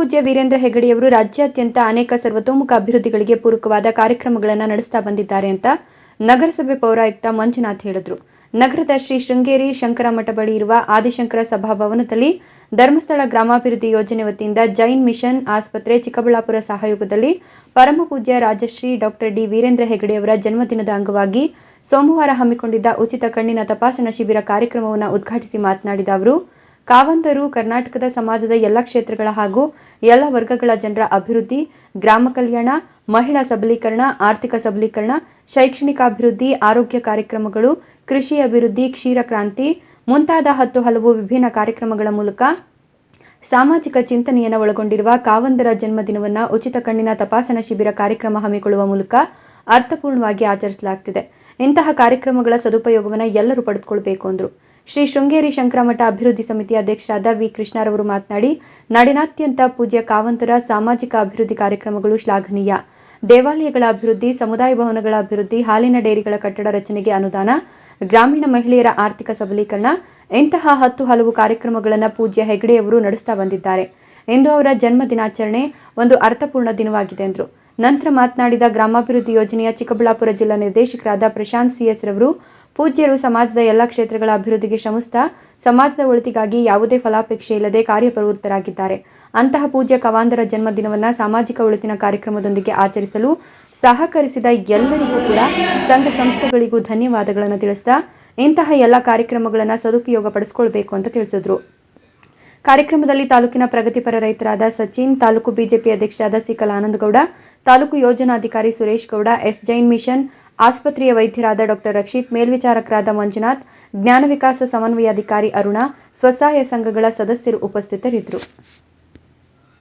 ಪರಮಪೂಜ್ಯ ವೀರೇಂದ್ರ ಹೆಗಡೆಯವರು ರಾಜ್ಯಾದ್ಯಂತ ಅನೇಕ ಸರ್ವತೋಮುಖ ಅಭಿವೃದ್ಧಿಗಳಿಗೆ ಪೂರಕವಾದ ಕಾರ್ಯಕ್ರಮಗಳನ್ನು ನಡೆಸ್ತಾ ಬಂದಿದ್ದಾರೆ ಅಂತ ನಗರಸಭೆ ಪೌರಾಯುಕ್ತ ಮಂಜುನಾಥ್ ಹೇಳಿದರು. ನಗರದ ಶ್ರೀ ಶೃಂಗೇರಿ ಶಂಕರ ಮಠ ಬಳಿ ಇರುವ ಆದಿಶಂಕರ ಸಭಾಭವನದಲ್ಲಿ ಧರ್ಮಸ್ಥಳ ಗ್ರಾಮಾಭಿವೃದ್ಧಿ ಯೋಜನೆ ವತಿಯಿಂದ ಜೈನ್ ಮಿಷನ್ ಆಸ್ಪತ್ರೆ ಚಿಕ್ಕಬಳ್ಳಾಪುರ ಸಹಯೋಗದಲ್ಲಿ ಪರಮಪೂಜ್ಯ ರಾಜಶ್ರೀ ಡಾಕ್ಟರ್ ಡಿ ವೀರೇಂದ್ರ ಹೆಗಡೆಯವರ ಜನ್ಮದಿನದ ಅಂಗವಾಗಿ ಸೋಮವಾರ ಹಮ್ಮಿಕೊಂಡಿದ್ದ ಉಚಿತ ಕಣ್ಣಿನ ತಪಾಸಣಾ ಶಿಬಿರ ಕಾರ್ಯಕ್ರಮವನ್ನು ಉದ್ಘಾಟಿಸಿ ಮಾತನಾಡಿದ ಅವರು ಕಾವಂತರು ಕರ್ನಾಟಕದ ಸಮಾಜದ ಎಲ್ಲ ಕ್ಷೇತ್ರಗಳ ಹಾಗೂ ಎಲ್ಲ ವರ್ಗಗಳ ಜನರ ಅಭಿವೃದ್ಧಿ, ಗ್ರಾಮ ಕಲ್ಯಾಣ, ಮಹಿಳಾ ಸಬಲೀಕರಣ, ಆರ್ಥಿಕ ಸಬಲೀಕರಣ, ಶೈಕ್ಷಣಿಕ ಅಭಿವೃದ್ಧಿ, ಆರೋಗ್ಯ ಕಾರ್ಯಕ್ರಮಗಳು, ಕೃಷಿ ಅಭಿವೃದ್ಧಿ, ಕ್ಷೀರ ಕ್ರಾಂತಿ ಮುಂತಾದ ಹತ್ತು ಹಲವು ವಿಭಿನ್ನ ಕಾರ್ಯಕ್ರಮಗಳ ಮೂಲಕ ಸಾಮಾಜಿಕ ಚಿಂತನೆಯನ್ನು ಒಳಗೊಂಡಿರುವ ಕಾವಂದರ ಜನ್ಮದಿನವನ್ನು ಉಚಿತ ಕಣ್ಣಿನ ತಪಾಸಣಾ ಶಿಬಿರ ಕಾರ್ಯಕ್ರಮ ಹಮ್ಮಿಕೊಳ್ಳುವ ಮೂಲಕ ಅರ್ಥಪೂರ್ಣವಾಗಿ ಆಚರಿಸಲಾಗುತ್ತಿದೆ ಇಂತಹ ಕಾರ್ಯಕ್ರಮಗಳ ಸದುಪಯೋಗವನ್ನು ಎಲ್ಲರೂ ಪಡೆದುಕೊಳ್ಳಬೇಕು ಅಂದರು. ಶ್ರೀ ಶೃಂಗೇರಿ ಶಂಕರಮಠ ಅಭಿವೃದ್ಧಿ ಸಮಿತಿ ಅಧ್ಯಕ್ಷರಾದ ವಿ ಕೃಷ್ಣರವರು ಮಾತನಾಡಿ, ನಾಡಿನಾದ್ಯಂತ ಪೂಜ್ಯ ಕಾವಂತರ ಸಾಮಾಜಿಕ ಅಭಿವೃದ್ಧಿ ಕಾರ್ಯಕ್ರಮಗಳು ಶ್ಲಾಘನೀಯ. ದೇವಾಲಯಗಳ ಅಭಿವೃದ್ಧಿ, ಸಮುದಾಯ ಭವನಗಳ ಅಭಿವೃದ್ಧಿ, ಹಾಲಿನ ಡೈರಿಗಳ ಕಟ್ಟಡ ರಚನೆಗೆ ಅನುದಾನ, ಗ್ರಾಮೀಣ ಮಹಿಳೆಯರ ಆರ್ಥಿಕ ಸಬಲೀಕರಣ, ಇಂತಹ ಹತ್ತು ಹಲವು ಕಾರ್ಯಕ್ರಮಗಳನ್ನು ಪೂಜ್ಯ ಹೆಗ್ಡೆಯವರು ನಡೆಸ್ತಾ ಬಂದಿದ್ದಾರೆ. ಇಂದು ಅವರ ಜನ್ಮ ದಿನಾಚರಣೆ ಒಂದು ಅರ್ಥಪೂರ್ಣ ದಿನವಾಗಿದೆ ಎಂದರು ನಂತರ ಮಾತನಾಡಿದ ಗ್ರಾಮಾಭಿವೃದ್ಧಿ ಯೋಜನೆಯ ಚಿಕ್ಕಬಳ್ಳಾಪುರ ಜಿಲ್ಲಾ ನಿರ್ದೇಶಕರಾದ ಪ್ರಶಾಂತ್ ಸಿಎಸ್ ರವರು, ಪೂಜ್ಯರು ಸಮಾಜದ ಎಲ್ಲ ಕ್ಷೇತ್ರಗಳ ಅಭಿವೃದ್ಧಿಗೆ ಶ್ರಮಿಸ್ತಾ ಸಮಾಜದ ಒಳಿತಿಗಾಗಿ ಯಾವುದೇ ಫಲಾಪೇಕ್ಷೆ ಇಲ್ಲದೆ ಕಾರ್ಯಪ್ರವೃತ್ತರಾಗಿದ್ದಾರೆ. ಅಂತಹ ಪೂಜ್ಯ ಕವಾಂದರ ಜನ್ಮದಿನವನ್ನು ಸಾಮಾಜಿಕ ಒಳಿತಿನ ಕಾರ್ಯಕ್ರಮದೊಂದಿಗೆ ಆಚರಿಸಲು ಸಹಕರಿಸಿದ ಎಲ್ಲರಿಗೂ ಕೂಡ ಸಂಘ ಸಂಸ್ಥೆಗಳಿಗೂ ಧನ್ಯವಾದಗಳನ್ನು ತಿಳಿಸ್ತಾ ಇಂತಹ ಎಲ್ಲ ಕಾರ್ಯಕ್ರಮಗಳನ್ನು ಸದುಪಯೋಗ ಪಡಿಸ್ಕೊಳ್ಬೇಕು ಅಂತ ತಿಳಿಸಿದ್ರು. ಕಾರ್ಯಕ್ರಮದಲ್ಲಿ ತಾಲೂಕಿನ ಪ್ರಗತಿಪರ ರೈತರಾದ ಸಚಿನ್, ತಾಲೂಕು ಬಿಜೆಪಿ ಅಧ್ಯಕ್ಷರಾದ ಸಿಕಲ್ ಆನಂದಗೌಡ, ತಾಲೂಕು ಯೋಜನಾಧಿಕಾರಿ ಸುರೇಶ್ ಗೌಡ, ಎಸ್ ಜೈನ್ ಮಿಷನ್, ಆಸ್ಪತ್ರೆಯ ವೈದ್ಯರಾದ ಡಾಕ್ಟರ್ ರಕ್ಷಿತ್, ಮೇಲ್ವಿಚಾರಕರಾದ ಮಂಜುನಾಥ್, ಜ್ಞಾನ ವಿಕಾಸ ಸಮನ್ವಯಾಧಿಕಾರಿ ಅರುಣ, ಸ್ವಸಹಾಯ ಸಂಘಗಳ ಸದಸ್ಯರು ಉಪಸ್ಥಿತರಿದ್ದರು.